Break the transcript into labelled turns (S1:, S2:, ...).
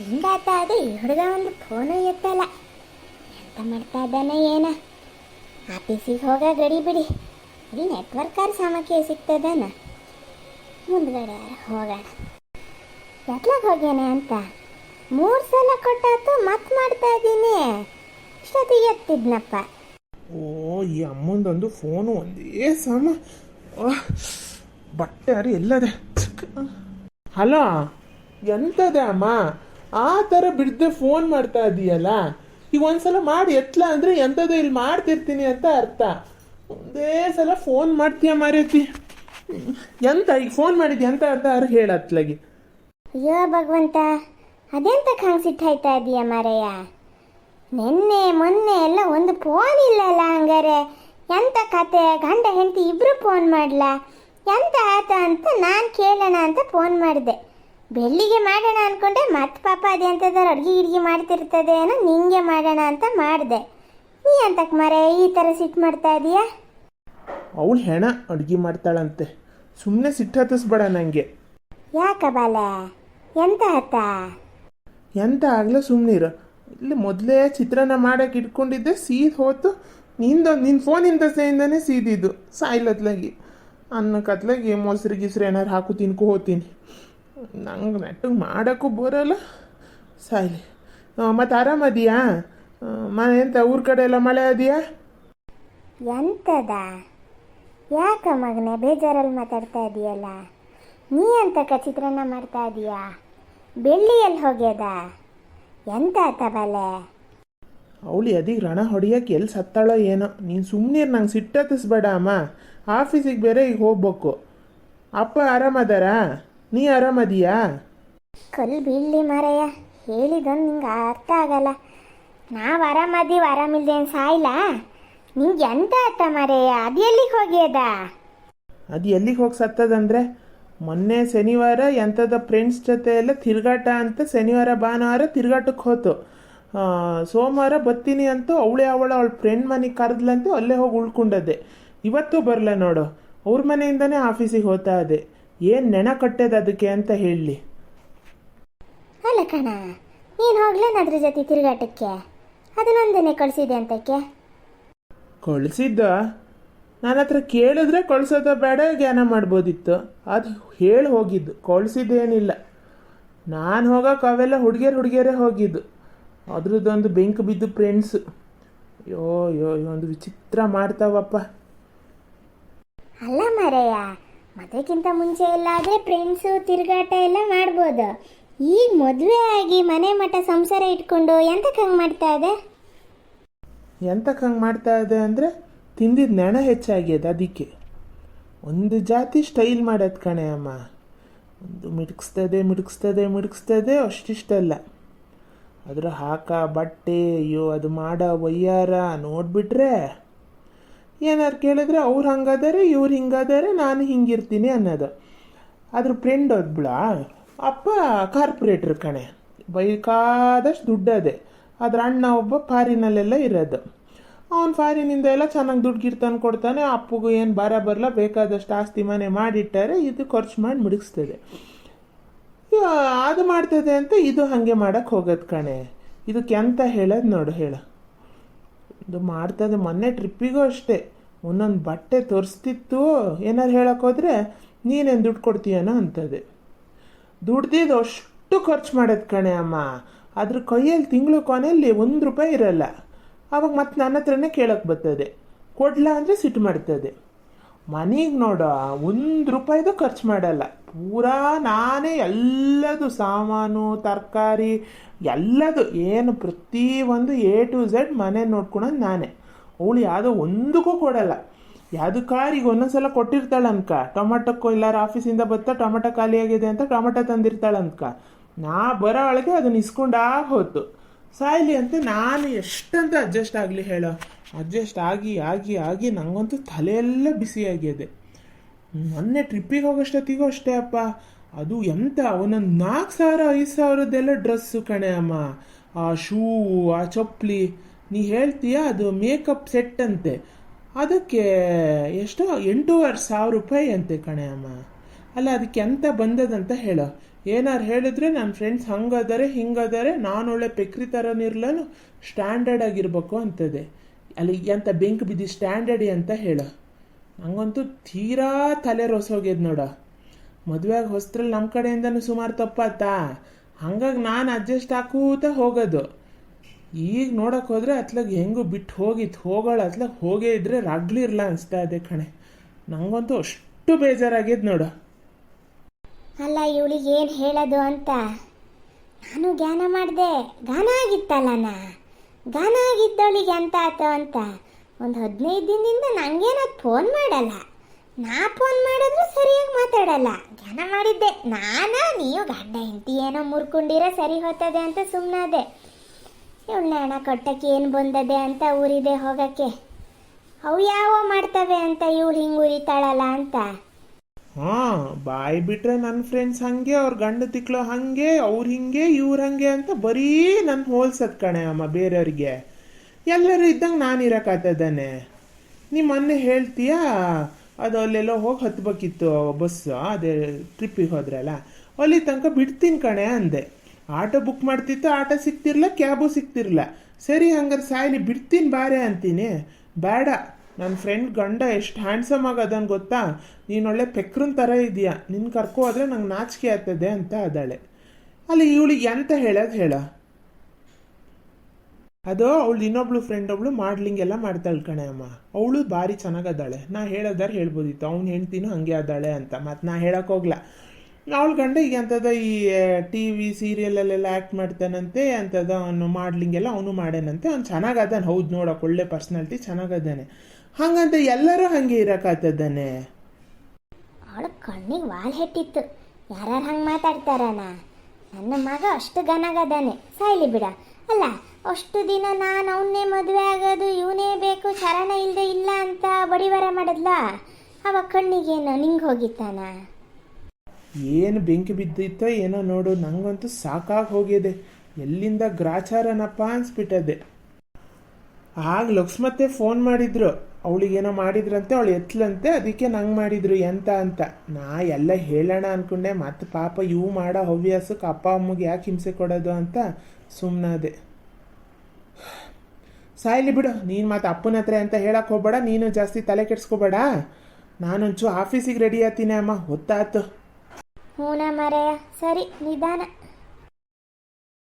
S1: ಅದು ಈ ಹುಡುಗ ಒಂದು ಫೋನು ಎತ್ತಲ್ಲ. ಎಂತ ಮಾಡ್ತಾ ಇದ್ದಾನೆ ಏನ? ಆಫೀಸಿಗೆ ಹೋಗ ಗಡಿ ಬಿಡಿ. ಇಲ್ಲಿ ನೆಟ್ವರ್ಕರ್ ಸಮಕ್ಕೆ ಸಿಗ್ತದನ? ಮುಂದ್ಗಡೆ ಹೋಗೋಣ. ಎತ್ಲಾಗ ಹೋಗ್ಯಾನೆ ಅಂತ? ಮೂರು ಸಲ ಕೊಟ್ಟಾತು ಮತ್ ಮಾಡ್ತಾ ಇದ್ದೀನಿ. ಇಷ್ಟೊತ್ತಿಗೆ ಎತ್ತಿದ್ನಪ್ಪ.
S2: ಓ, ಈ ಅಮ್ಮಂದೊಂದು ಫೋನು ಒಂದೇ ಸಮ. ಬಟ್ಟೆ ಅರಿ ಎಲ್ಲದೆ. ಹಲೋ, ಎಂತದೆ ಅಮ್ಮ? ಆ ಥರ ಬಿಡದೆ ಫೋನ್ ಮಾಡ್ತಾ ಇದೀಯಲ್ಲ? ಈಗ ಒಂದ್ಸಲ ಮಾಡಿ, ಎತ್ಲ ಅಂದ್ರೆ ಎಂಥದ್ದು ಇಲ್ಲಿ ಮಾಡ್ತಿರ್ತೀನಿ ಅಂತ ಅರ್ಥ. ಒಂದೇ ಸಲ ಫೋನ್ ಮಾಡ್ತೀಯ ಮಾರೈತಿ? ಎಂತ ಈಗ ಫೋನ್ ಮಾಡಿದ್ಯ ಅಂತ ಅರ್ಥ ಅವ್ರು ಹೇಳತ್ಲಾಗಿ?
S1: ಅಯ್ಯೋ ಭಗವಂತ, ಅದೆಂತ ಹೈತಾ ಇದೀಯ ಮಾರಯ್ಯ? ನಿನ್ನೆ, ಮೊನ್ನೆ ಎಲ್ಲ ಒಂದು ಫೋನ್ ಇಲ್ಲಲ್ಲ ಹಂಗಾರೆ. ಎಂತ ಕತೆ? ಗಂಡ ಹೆಂಡತಿ ಇಬ್ರು ಫೋನ್ ಮಾಡ್ಲಾ? ಎಂತ ಆತ ಅಂತ ನಾನು ಕೇಳೋಣ ಅಂತ ಫೋನ್ ಮಾಡಿದೆ. ಬೆಳ್ಳಿಗೆ ಮಾಡೋಣ ಅನ್ಕೊಂಡೆ ಮತ್ತೆ ಪಾಪ ಅದೆಂತದಾರ ಅಡುಗೆ ಗಿಡ್ಗೆ ಮಾಡ್ತಿರ್ತದೆ ಏನೋ ನಿಂಗೆ ಮಾಡೋಣ ಅಂತ ಮಾಡಿದೆ. ನೀ ಅಂತಕ್ಕೆ ಮರೆ ಈ ಥರ ಸಿಟ್ಟು ಮಾಡ್ತಾ ಇದೀಯಾ?
S2: ಅವಳು ಹೆಣ ಅಡುಗೆ ಮಾಡ್ತಾಳಂತೆ. ಸುಮ್ಮನೆ ಸಿಟ್ಟು ಹತ್ತಿಸ್ಬೇಡ ನನಗೆ
S1: ಯಾಕ ಬಾಲ? ಎಂತ ಹತ್ತ
S2: ಎಂತ ಆಗಲೇ ಸುಮ್ಮನಿರು ಇಲ್ಲಿ ಮೊದಲೇ ಚಿತ್ರಾನ್ನ ಮಾಡೋಕೆ ಇಟ್ಕೊಂಡಿದ್ದೆ ಸೀದ್ ಹೋತು. ನಿಂದು ನಿನ್ನ ಫೋನಿಂದ ಸೇಯಿಂದನೇ ಸೀದಿದ್ದು. ಸಾಯ್ಲತ್ಲಾಗಿ. ಅನ್ನ ಕತ್ಲಾಗಿ ಮೊಸರು ಗಿಸ್ರು ಏನಾರು ಹಾಕು ತಿನ್ಕೊ ಹೋಗ್ತೀನಿ. ನಂಗೆ ನೆಟ್ಟಗೆ ಮಾಡೋಕ್ಕೂ ಬರೋಲ್ಲ. ಸಾಯ್ಲಿ. ಮತ್ತು ಆರಾಮದಿಯಾ ಮನೆ ಎಂತ ಊರ ಕಡೆ ಎಲ್ಲ ಮಳೆ ಅದೆಯಾ?
S1: ಎಂತದ? ಯಾಕ ಮಗನೆ ಬೇಜಾರಲ್ಲಿ ಮಾತಾಡ್ತಾ ಇದೀಯಲ್ಲ? ನೀ ಅಂತ ಚಿತ್ರಾನ್ನ ಮಾಡ್ತಾ ಇದೀಯಾ? ಬೆಳ್ಳಿ ಎಲ್ಲಿ ಹೋಗ್ಯದ? ಎಂತ ತಬಲೆ ಬಲೆ?
S2: ಅವಳು ಅದಿಗೆ ರಣ ಹೊಡಿಯೋಕೆ ಎಲ್ಲಿ ಸತ್ತಾಳೋ ಏನೋ. ನೀನು ಸುಮ್ಮನೆ ನಂಗೆ ಸಿಟ್ಟತ್ತಿಸ್ಬೇಡ ಅಮ್ಮ. ಆಫೀಸಿಗೆ ಬೇರೆ ಈಗ ಹೋಗ್ಬೇಕು. ಅಪ್ಪ ಆರಾಮದಾರಾ ನೀ ಆರಾಮದೀಯಾ?
S1: ಕಲ್ ಬೀಳಲಿ ಮಾರಯ್ಯ ಹೇಳಿದೊಂದು ನಿಂಗೆ ಅರ್ಥ ಆಗಲ್ಲ. ನಾವು ಆರಾಮದೀವಿ ಆರಾಮಿಲ್ದೆ ಅಂತ ಸಾಯಿಲ್ಲ? ನಿಂಗೆ ಎಂತ ಆತ ಮಾರಯ್ಯ ಅದು ಎಲ್ಲಿಗೆ ಹೋಗ್ಯದ
S2: ಅದು? ಎಲ್ಲಿಗೆ ಹೋಗಿ ಸತ್ತದಂದ್ರೆ ಮೊನ್ನೆ ಶನಿವಾರ ಎಂಥದ ಫ್ರೆಂಡ್ಸ್ ಜೊತೆ ಎಲ್ಲ ತಿರುಗಾಟ ಅಂತ ಶನಿವಾರ ಭಾನುವಾರ ತಿರುಗಾಟಕ್ಕೆ ಹೋತು. ಸೋಮವಾರ ಬರ್ತೀನಿ ಅಂತೂ ಅವಳೆ ಅವಳ ಅವಳ ಫ್ರೆಂಡ್ ಮನೆಗೆ ಕರೆದ್ಲಂತೂ ಅಲ್ಲೇ ಹೋಗಿ ಉಳ್ಕೊಂಡದ್ದೆ. ಇವತ್ತು ಬರಲ್ಲ ನೋಡು ಅವ್ರ ಮನೆಯಿಂದನೇ ಆಫೀಸಿಗೆ ಹೋಗ್ತಾ ಇದೆ ಏನು ನೆನ ಕಟ್ಟೆದ ಅದಕ್ಕೆ ಅಂತ ಹೇಳಿ.
S1: ಅಲ್ಲ ಕಣ ನೀನು ಹೋಗ್ಲೇನ ಅದ್ರ ಜೊತೆ ತಿರುಗಾಟಕ್ಕೆ. ಅದನ್ನೊಂದನ್ನೇ ಕಳಿಸಿದೆ ಅಂತಕ್ಕೆ.
S2: ಕಳಿಸಿದ್ದ? ನನ್ನ ಹತ್ರ ಕೇಳಿದ್ರೆ ಕಳ್ಸೋದ ಬೇಡ ಜ್ಞಾನ ಮಾಡ್ಬೋದಿತ್ತು. ಅದು ಹೇಳಿ ಹೋಗಿದ್ದು ಕಳ್ಸಿದ್ದೇನಿಲ್ಲ. ನಾನು ಹೋಗೋಕೆ ಅವೆಲ್ಲ ಹುಡುಗಿಯರು ಹುಡುಗಿಯರೇ ಹೋಗಿದ್ದು. ಅದ್ರದ್ದೊಂದು ಬೆಂಕ್ ಬಿದ್ದು ಫ್ರೆಂಡ್ಸು. ಅಯ್ಯೋ ಅಯ್ಯೋ ಅಯ್ಯೋ, ಒಂದು ವಿಚಿತ್ರ ಮಾಡ್ತಾವಪ್ಪ.
S1: ಅಲ್ಲ ಮಾರಯ್ಯ ಮದುವೆಗಿಂತ ಮುಂಚೆ ಎಲ್ಲ ಆದರೆ ಫ್ರೆಂಡ್ಸು ತಿರುಗಾಟ ಎಲ್ಲ ಮಾಡ್ಬೋದು. ಈಗ ಮದುವೆ ಆಗಿ ಮನೆ ಮಠ ಸಂಸಾರ ಇಟ್ಕೊಂಡು ಎಂತಕ್ಕೆ ಹಂಗೆ ಮಾಡ್ತಾ ಇದೆ?
S2: ಎಂತಕ್ಕೆ ಹಂಗೆ ಮಾಡ್ತಾ ಇದೆ ಅಂದರೆ ತಿಂದಿದ್ದು ನೆಣ ಹೆಚ್ಚಾಗ್ಯದ ಅದಕ್ಕೆ. ಒಂದು ಜಾತಿ ಸ್ಟೈಲ್ ಮಾಡೋದು ಕಣೆ ಅಮ್ಮ. ಒಂದು ಮಿಡ್ಕ್ಸ್ತದೆ ಮಿಡ್ಕ್ಸ್ತದೆ ಮಿಡ್ಕ್ಸ್ತದೆ ಅಷ್ಟಿಷ್ಟಲ್ಲ. ಅದರ ಹಾಕ, ಬಟ್ಟೆ, ಅಯ್ಯೋ ಅದು ಮಾಡ, ಒಯ್ಯಾರ, ನೋಡ್ಬಿಟ್ರೆ ಏನಾರು ಕೇಳಿದ್ರೆ ಅವ್ರು ಹಂಗಾದಾರೆ, ಇವ್ರು ಹಿಂಗಾದಾರೆ ನಾನು ಹಿಂಗಿರ್ತೀನಿ ಅನ್ನೋದು. ಅದ್ರ ಫ್ರೆಂಡ್ ಒದ್ಬಿಳ ಅಪ್ಪ ಕಾರ್ಪೊರೇಟ್ರ್ ಕಣೆ, ಬೇಕಾದಷ್ಟು ದುಡ್ಡದೆ ಅದ್ರ ಅಣ್ಣ ಒಬ್ಬ ಫಾರಿನಲ್ಲೆಲ್ಲ ಇರೋದು. ಅವ್ನು ಫಾರಿನಿಂದ ಎಲ್ಲ ಚೆನ್ನಾಗಿ ದುಡ್ಡು ಗಿಡ್ತಾನೆ ಕೊಡ್ತಾನೆ, ಅಪ್ಪಗೂ ಏನು ಬರ ಬರಲ್ಲ ಬೇಕಾದಷ್ಟು ಆಸ್ತಿ ಮನೆ ಮಾಡಿಟ್ಟಾರೆ, ಇದು ಖರ್ಚು ಮಾಡಿ ಮುಡಿಸ್ತದೆ. ಅದು ಮಾಡ್ತದೆ ಅಂತ ಇದು ಹಾಗೆ ಮಾಡಕ್ಕೆ ಹೋಗೋದು ಕಣೆ. ಇದಕ್ಕೆ ಎಂತ ಹೇಳೋದು ನೋಡು, ಹೇಳು. ಇದು. ಮಾಡ್ತದೆ ಮೊನ್ನೆ ಟ್ರಿಪ್ಪಿಗೂ ಅಷ್ಟೇ. ಒಂದೊಂದು ಬಟ್ಟೆ ತೋರಿಸ್ತಿತ್ತು. ಏನಾರು ಹೇಳೋಕ್ಕೋದ್ರೆ ನೀನೇನು ದುಡ್ಡು ಕೊಡ್ತೀಯನೋ ಅಂತದೆ ದುಡ್ದಿದ್ದು ಅಷ್ಟು ಖರ್ಚು ಮಾಡೋದು ಕಣೆ ಅಮ್ಮ. ಅದ್ರ ಕೈಯಲ್ಲಿ ತಿಂಗಳು ಕೊನೆಯಲ್ಲಿ ಒಂದು ರೂಪಾಯಿ ಇರಲ್ಲ. ಅವಾಗ ಮತ್ತೆ ನನ್ನ ಹತ್ರನೇ ಕೇಳಕ್ಕೆ ಬರ್ತದೆ. ಕೊಡ್ಲಾ ಅಂದರೆ ಸಿಟ್ಟು ಮಾಡ್ತದೆ. ಮನೆಗೆ ನೋಡ, ಒಂದು ರೂಪಾಯಿದು ಖರ್ಚು ಮಾಡಲ್ಲ. ಪೂರಾ ನಾನೇ ಎಲ್ಲದು ಸಾಮಾನು, ತರಕಾರಿ, ಎಲ್ಲದು, ಏನು ಪ್ರತಿ ಒಂದು ಎ ಟು ಝೆಡ್ ಮನೆ ನೋಡ್ಕೊಳೋದು ನಾನೇ. ಅವಳು ಯಾವುದೋ ಒಂದಕ್ಕೂ ಕೊಡಲ್ಲ. ಯಾವುದಕ್ಕಾರಿಗೆ ಒಂದೊಂದ್ಸಲ ಕೊಟ್ಟಿರ್ತಾಳೆ ಅನ್ಕ ಟೊಮೆಟೊಕ್ಕೋ ಇಲ್ಲಾರ ಆಫೀಸಿಂದ ಬತ್ತಾ ಟೊಮೆಟೊ ಖಾಲಿಯಾಗಿದೆ ಅಂತ ಟೊಮೆಟೊ ತಂದಿರ್ತಾಳೆ ಅನ್ಕ ನಾ ಬರೋ ಒಳಗೆ ಅದನ್ನ ಇಸ್ಕೊಂಡಾಗ ಹೋತು. ಸಾಯ್ಲಿ ಅಂತ ನಾನು ಎಷ್ಟಂತ ಅಡ್ಜಸ್ಟ್ ಆಗಲಿ ಹೇಳೋ. ಅಡ್ಜಸ್ಟ್ ಆಗಿ ಆಗಿ ಆಗಿ ನನಗಂತೂ ತಲೆಯೆಲ್ಲ ಬಿಸಿ ಆಗಿದೆ ಮೊನ್ನೆ ಟ್ರಿಪ್ಪಿಗೆ ಹೋಗೋಷ್ಟೊತ್ತಿಗೂ ಅಷ್ಟೇ ಅಪ್ಪ. ಅದು ಎಂತ ಒಂದೊಂದು ನಾಲ್ಕು ಸಾವಿರ, ಐದು ಸಾವಿರದ್ದೆಲ್ಲ ಡ್ರೆಸ್ಸು ಕಣೆ ಅಮ್ಮ. ಆ ಶೂ ಆ ಚಪ್ಪಲಿ. ನೀ ಹೇಳ್ತೀಯ ಅದು ಮೇಕಪ್ ಸೆಟ್ ಅಂತೆ. ಅದಕ್ಕೆ ಎಷ್ಟೋ ಎಂಟೂವರೆ ಸಾವಿರ ರೂಪಾಯಿ ಅಂತೆ ಕಣೆ ಅಮ್ಮ. ಅಲ್ಲ, ಅದಕ್ಕೆ ಎಂಥ ಬಂದದಂತ ಹೇಳ. ಏನಾರು ಹೇಳಿದ್ರೆ ನನ್ನ ಫ್ರೆಂಡ್ಸ್ ಹಂಗಾದರೆ, ಹಿಂಗಾದರೆ, ನಾನು ಒಳ್ಳೆ ಪೆಕ್ರಿ ಥರನಿರ್ಲನು ಸ್ಟ್ಯಾಂಡರ್ಡ್ ಆಗಿರ್ಬೇಕು ಅಂತದೆ. ಅಲ್ಲಿ ಎಂತ ಬೆಂಕ್ ಬಿದ್ದಿ ಸ್ಟ್ಯಾಂಡರ್ಡ್ ಅಂತ ಹೇಳ. ನಂಗಂತೂ ತೀರಾ ತಲೆ ರೋಸೋಗ್ಯದ ನೋಡ. ಮದುವೆಯಾಗ ಹೊಸ್ತ್ರಲ್ಲಿ ನಮ್ಮ ಕಡೆಯಿಂದನೂ ಸುಮಾರು ತಪ್ಪಾತಾ ಹಂಗಾಗಿ ನಾನು ಅಡ್ಜಸ್ಟ್ ಹಾಕೂತ ಹೋಗೋದು. ಈಗ ನೋಡಕ್ಕೆ ಹೋದ್ರೆ ಅತ್ಲಾಗ ಹೆಂಗೂ ಬಿಟ್ಟು ಹೋಗಿತ್ತು ಹೋಗೋಳ ಅತ್ಲಾಗ ಹೋಗೇ ಇದ್ರೆ ರಗ್ಲಿರ್ಲ ಅನಿಸ್ತಾ ಇದೆ ಕಣೆ. ನಂಗಂತೂ ಅಷ್ಟು ಬೇಜಾರಾಗ್ಯದ ನೋಡು.
S1: ಅಲ್ಲ, ಇವಳಿಗೆ ಏನು ಹೇಳೋದು ಅಂತ? ನಾನು ಜ್ಞಾನ ಮಾಡಿದೆ. ಗಾನ ಆಗಿತ್ತಲ್ಲನ ಗಾನ ಆಗಿದ್ದವಳಿಗೆ ಅಂತ ಆತು ಅಂತ? ಒಂದು ಹದಿನೈದು ದಿನದಿಂದ ನನಗೇನದು ಫೋನ್ ಮಾಡಲ್ಲ. ನಾ ಫೋನ್ ಮಾಡಿದ್ರೆ ಸರಿಯಾಗಿ ಮಾತಾಡಲ್ಲ. ಜ್ಞಾನ ಮಾಡಿದ್ದೆ. ನಾನಾ, ನೀವು, ಗಂಡ, ಹೆಂಡತಿ ಏನೋ ಮುರ್ಕೊಂಡಿರ ಸರಿ ಹೋಗ್ತದೆ ಅಂತ ಸುಮ್ಮನಾದೆ ಇವಳನ್ನ ಹಣ ಕೊಟ್ಟಕ್ಕೆ ಏನು ಬಂದದೆ ಅಂತ ಊರಿದೆ ಹೋಗಕ್ಕೆ. ಅವು ಯಾವ ಮಾಡ್ತವೆ ಅಂತ ಇವಳು ಹಿಂಗೆ ಉರಿತಾಳಲ್ಲ ಅಂತ.
S2: ಹಾ, ಬಾಯಿ ಬಿಟ್ರೆ ನನ್ನ ಫ್ರೆಂಡ್ಸ್ ಹಂಗೆ, ಅವ್ರ ಗಂಡ ತಿಕ್ಳು ಹಂಗೆ, ಅವ್ರು ಹಿಂಗೆ, ಇವ್ರು ಹಂಗೆ ಅಂತ ಬರೀ ನನ್ನ ಹೋಲ್ಸದ್ ಕಣೆ ಅಮ್ಮ, ಬೇರೆಯವ್ರಿಗೆ. ಎಲ್ಲರೂ ಇದ್ದಂಗೆ ನಾನು ಇರೋಕ್ಕಾಗ್ತದಾನೆ. ನೀ ಮೊನ್ನೆ ಹೇಳ್ತೀಯಾ? ಅದು ಅಲ್ಲೆಲ್ಲೋ ಹೋಗಿ ಹತ್ಬೇಕಿತ್ತು ಬಸ್ ಅದೇ ಟ್ರಿಪ್ಪಿಗೆ ಹೋದ್ರಲ್ಲ. ಅಲ್ಲಿ ತನಕ ಬಿಡ್ತೀನಿ ಕಣೆ ಅಂದೆ. ಆಟೋ ಬುಕ್ ಮಾಡ್ತಿತ್ತು, ಆಟೋ ಸಿಕ್ತಿರ್ಲ ಕ್ಯಾಬು ಸಿಕ್ತಿರ್ಲ. ಸರಿ, ಹಂಗಾರೆ ಸಾಯ್ಲಿ, ಬಿಡ್ತೀನಿ ಬಾರೆ ಅಂತೀನಿ. ಬೇಡ. ನನ್ನ ಫ್ರೆಂಡ್ ಗಂಡ ಎಷ್ಟು ಹ್ಯಾಂಡ್ಸಮ್ ಆಗದನ್ ಗೊತ್ತಾ? ನೀನು ಒಳ್ಳೆ ಪೆಕ್ರನ್ ಥರ ಇದೆಯಾ? ನಿನ್ನ ಕರ್ಕೋ ಹೋದ್ರೆ ನಂಗೆ ನಾಚಿಕೆ ಆಗ್ತದೆ ಅಂತ ಅದಾಳೆ. ಅಲ್ಲಿ ಇವಳಿಗೆ ಎಂತ ಹೇಳೋದು ಹೇಳ? ಅದು ಅವಳು ಇನ್ನೊಬ್ಳು ಫ್ರೆಂಡ್ ಒಬ್ಳು ಮಾಡ್ಲಿಂಗ್ ಎಲ್ಲ ಮಾಡ್ತಾಳೆ ಕಣೆ ಅಮ್ಮ. ಅವಳು ಭಾರಿ ಚೆನ್ನಾಗದಾಳೆ ನಾ ಹೇಳೋದಾರೆ ಹೇಳ್ಬೋದಿತ್ತು. ಅವ್ನು ಹೆಂಡ್ತಿನೂ ಹಂಗೆ ಅದಾಳೆ ಅಂತ. ಮತ್ತು ನಾ ಹೇಳಕ್ಕೆ ಹೋಗ್ಲ. ಅವಳು ಗಂಡ ಈಗ ಅಂತದ ಈ ಟಿ ವಿ ಸೀರಿಯಲಲ್ಲೆಲ್ಲ ಆ್ಯಕ್ಟ್ ಮಾಡ್ತಾನಂತೆ ಅಂತದ ಅವನು ಮಾಡ್ಲಿಂಗ್ ಎಲ್ಲ ಅವನು ಮಾಡೇನಂತೆ ಅವ್ನು ಚೆನ್ನಾಗದಾನೆ ಹೌದು ನೋಡಕ್ಕೆ ಒಳ್ಳೆ ಪರ್ಸ್ನಾಲಿಟಿ ಚೆನ್ನಾಗದಾನೆ ಹಂಗಂತ ಎಲ್ಲರೂ ಹಂಗೆ ಇರೋಕ್ಕಾಗ್ತದಾನೆ
S1: ಅವಳ ಕಣ್ಣಿಗೆ ವಾಲ್ ಹೆಟ್ಟಿತ್ತು. ಯಾರ್ಯಾರು ಹಂಗೆ ಮಾತಾಡ್ತಾರನ ನನ್ನ ಮಗ ಅಷ್ಟು ಗನಗದಾನೆ ಸಾಯ್ಲಿ ಬಿಡ. ಅಲ್ಲ ಅಷ್ಟು ದಿನ ನಾನು ಅವನ್ನೇ ಮದುವೆ ಆಗೋದು ಇವನೇ ಬೇಕು ಚರಣ ಇಲ್ಲದೆ ಇಲ್ಲ ಅಂತ ಬಡಿವಾರ ಮಾಡಿದ್ಲ? ಅವ ಕಣ್ಣಿಗೇನು ನಿಂಗೆ ಹೋಗಿತ್ತಾನ?
S2: ಏನು ಬೆಂಕಿ ಬಿದ್ದಿತ್ತೋ ಏನೋ ನೋಡು ನಂಗಂತೂ ಸಾಕಾಗಿ ಹೋಗಿದೆ. ಎಲ್ಲಿಂದ ಗ್ರಾಚಾರನಪ್ಪ ಅನ್ಸ್ಬಿಟ್ಟದೆ. ಆಗ ಲಕ್ಷ್ಮತ್ತೆ ಫೋನ್ ಮಾಡಿದ್ರು. ಅವಳಿಗೇನೋ ಮಾಡಿದ್ರಂತೆ, ಅವಳು ಎತ್ಲಂತೆ, ಅದಕ್ಕೆ ನಂಗೆ ಮಾಡಿದ್ರು, ಎಂತ ಅಂತ. ನಾ ಎಲ್ಲ ಹೇಳೋಣ ಅನ್ಕೊಂಡೆ, ಮತ್ತೆ ಪಾಪ ಇವು ಮಾಡೋ ಹವ್ಯಾಸಕ್ಕೆ ಅಪ್ಪ ಅಮ್ಮಗೆ ಯಾಕೆ ಹಿಂಸೆ ಕೊಡೋದು ಅಂತ ಸುಮ್ಮನಾದೆ ಸಾಯ್ಲಿ ಬಿಡು, ನೀನು ಮತ್ತೆ ಅಪ್ಪನ ಹತ್ರ ಅಂತ ಹೇಳಕ್ಕೆ ಹೋಗ್ಬೇಡ, ನೀನು ಜಾಸ್ತಿ ತಲೆ ಕೆಡ್ಸ್ಕೋಬೇಡ. ನಾನೊಂಚು ಆಫೀಸಿಗೆ ರೆಡಿ ಆಗ್ತೀನಿ ಅಮ್ಮ ಹೊತ್ತಾತು
S1: ಹ್ಞೂ ಮರೆಯ, ಸರಿ, ನಿಧಾನ.